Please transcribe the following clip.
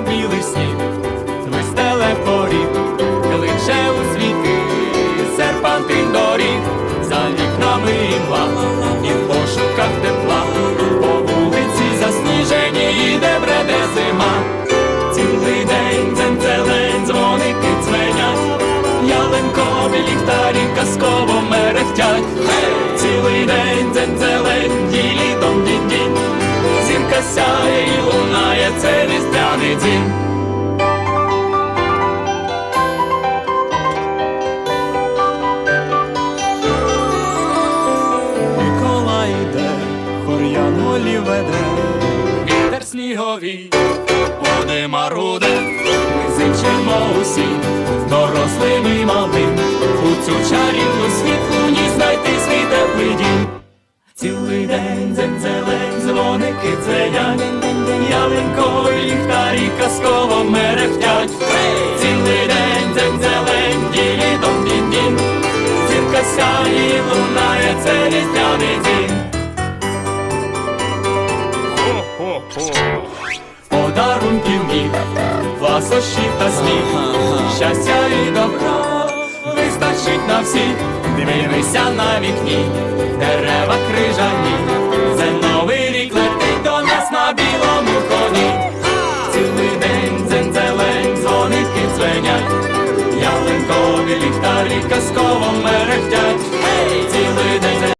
білий сніг. Дім. Миколай йде, хор'ян голі веде, вітер сніговий, води маруде, ми зичимо усі, дорослим і малим, у цю чарівну світлу ніч знайти свій теплий дім. Цілий день дзень-зелень, дзвоники дзвенять, ялинкові ліхтарі казково мерехтять. Цілий день дзень-зелень, ділі дом дін дін Зірка сяє, лунає, це різдвяний дім. Подарунків міг, ласощів та сміх, щастя і добра вистачить на всіх. Дивися на вікні, цуценят, ялинкові ліхтарі казково мерехтять, гей, цілий день.